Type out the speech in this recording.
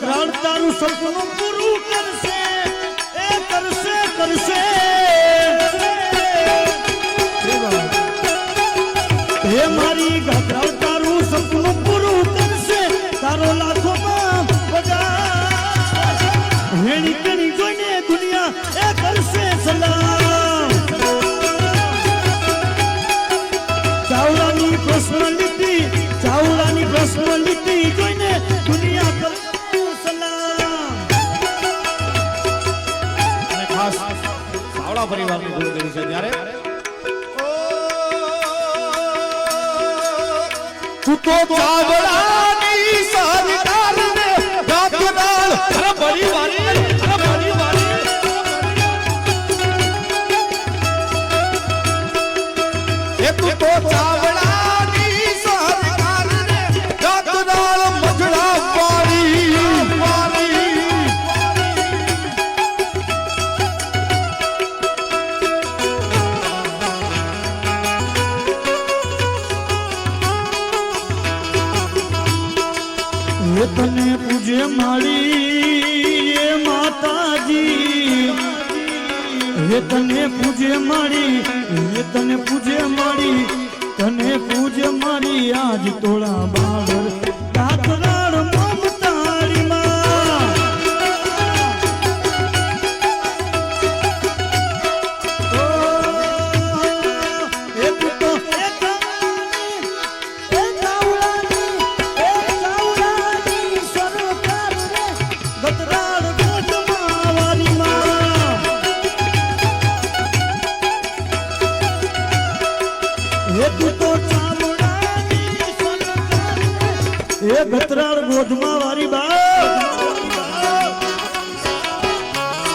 તારું સપનું પૂરું કરશે. એ કરશે કરશે. હે મારી તારું સપનું કરશે. તારો હેણી કેણી જોઈને દુનિયા એ કરશે સલામ. ચાવડાની લીધી ચાવડાની પ્રશ્ન જોઈને સાવડા પરિવારની કરી છે ત્યારે? તું તો ચાવડાની સરકારને ડાલ અરે બળી વાળી અરે બળી વાળી એ તું તો ચાવડાની એ તને પૂજે મારી એ માતાજી. એ તને પૂજે મારી એ તને પૂજે મારી તને પૂજે મારી આજ તોળા બાબર એ ગતરાળ મોઢમાં વારી બા